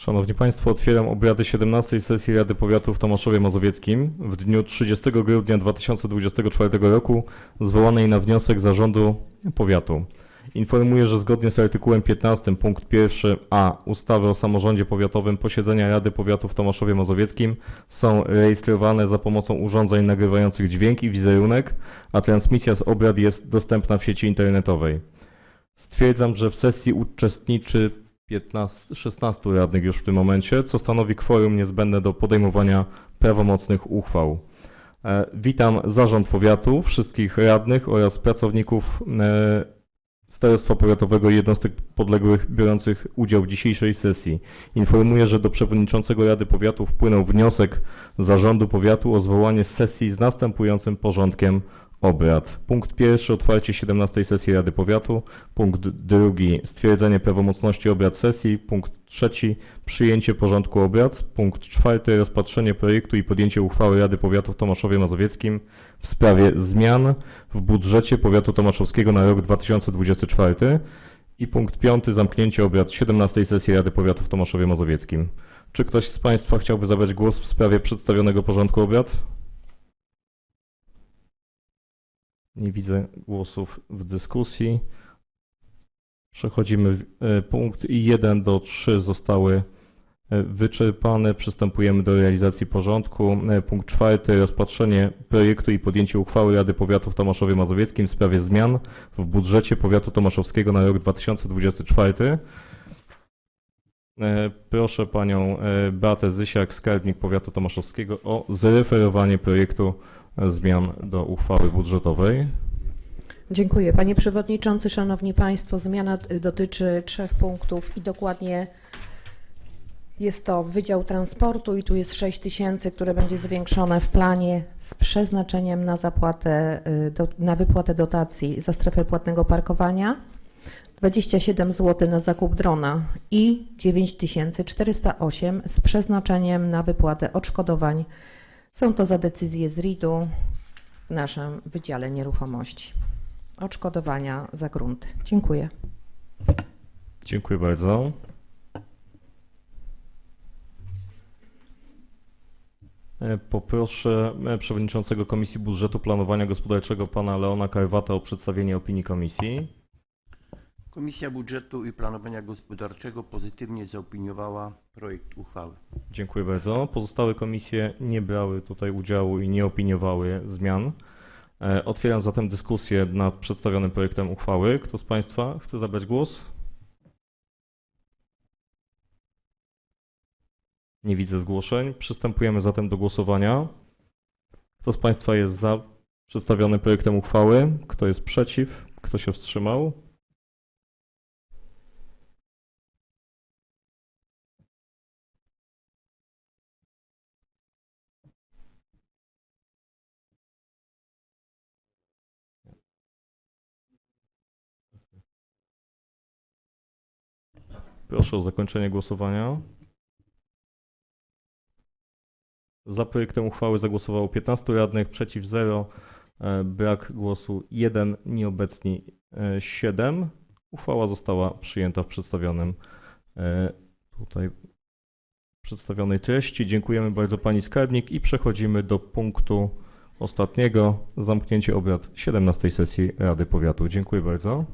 Szanowni Państwo, otwieram obrady 17 sesji Rady Powiatu w Tomaszowie Mazowieckim w dniu 30 grudnia 2024 roku, zwołanej na wniosek Zarządu Powiatu. Informuję, że zgodnie z artykułem 15 punkt 1a ustawy o samorządzie powiatowym posiedzenia Rady Powiatu w Tomaszowie Mazowieckim są rejestrowane za pomocą urządzeń nagrywających dźwięk i wizerunek, a transmisja z obrad jest dostępna w sieci internetowej. Stwierdzam, że w sesji uczestniczy 15, 16 radnych już w tym momencie, co stanowi kworum niezbędne do podejmowania prawomocnych uchwał. E, Witam Zarząd Powiatu, wszystkich radnych oraz pracowników e, Starostwa Powiatowego i jednostek podległych biorących udział w dzisiejszej sesji. Informuję, że do Przewodniczącego Rady Powiatu wpłynął wniosek Zarządu Powiatu o zwołanie sesji z następującym porządkiem obrad. Punkt pierwszy otwarcie 17 sesji Rady Powiatu. Punkt drugi stwierdzenie prawomocności obrad sesji. Punkt trzeci przyjęcie porządku obrad. Punkt czwarty rozpatrzenie projektu i podjęcie uchwały Rady Powiatu w Tomaszowie Mazowieckim w sprawie zmian w budżecie Powiatu Tomaszowskiego na rok 2024. I punkt piąty zamknięcie obrad 17 sesji Rady Powiatu w Tomaszowie Mazowieckim. Czy ktoś z Państwa chciałby zabrać głos w sprawie przedstawionego porządku obrad? Nie widzę głosów w dyskusji. Przechodzimy. e, Punkt 1 do 3 zostały e, wyczerpane. Przystępujemy do realizacji porządku. E, Punkt 4. Rozpatrzenie projektu i podjęcie uchwały Rady Powiatu w Tomaszowie Mazowieckim w sprawie zmian w budżecie Powiatu Tomaszowskiego na rok 2024. E, Proszę panią Beatę Zysiak, skarbnik Powiatu Tomaszowskiego o zreferowanie projektu zmian do uchwały budżetowej. Dziękuję. Panie Przewodniczący, Szanowni Państwo, zmiana dotyczy trzech punktów i dokładnie jest to Wydział Transportu i tu jest 6 tysięcy, które będzie zwiększone w planie z przeznaczeniem na zapłatę, y, do, na wypłatę dotacji za strefę płatnego parkowania, 27 zł na zakup drona i 9408 z przeznaczeniem na wypłatę odszkodowań. Są to za decyzję z RID-u w naszym Wydziale Nieruchomości odszkodowania za grunty. Dziękuję. Dziękuję bardzo. E, Poproszę e, przewodniczącego Komisji Budżetu Planowania Gospodarczego pana Leona Karwata o przedstawienie opinii komisji. Komisja Budżetu i Planowania Gospodarczego pozytywnie zaopiniowała projekt uchwały. Dziękuję bardzo. Pozostałe komisje nie brały tutaj udziału i nie opiniowały zmian. E, Otwieram zatem dyskusję nad przedstawionym projektem uchwały. Kto z Państwa chce zabrać głos? Nie widzę zgłoszeń. Przystępujemy zatem do głosowania. Kto z Państwa jest za przedstawionym projektem uchwały? Kto jest przeciw? Kto się wstrzymał? Proszę o zakończenie głosowania. Za projektem uchwały zagłosowało 15 radnych, przeciw 0, e, brak głosu 1, nieobecni e, 7. Uchwała została przyjęta w przedstawionym e, tutaj przedstawionej treści. Dziękujemy bardzo pani skarbnik i przechodzimy do punktu ostatniego, zamknięcie obrad 17 sesji Rady Powiatu. Dziękuję bardzo.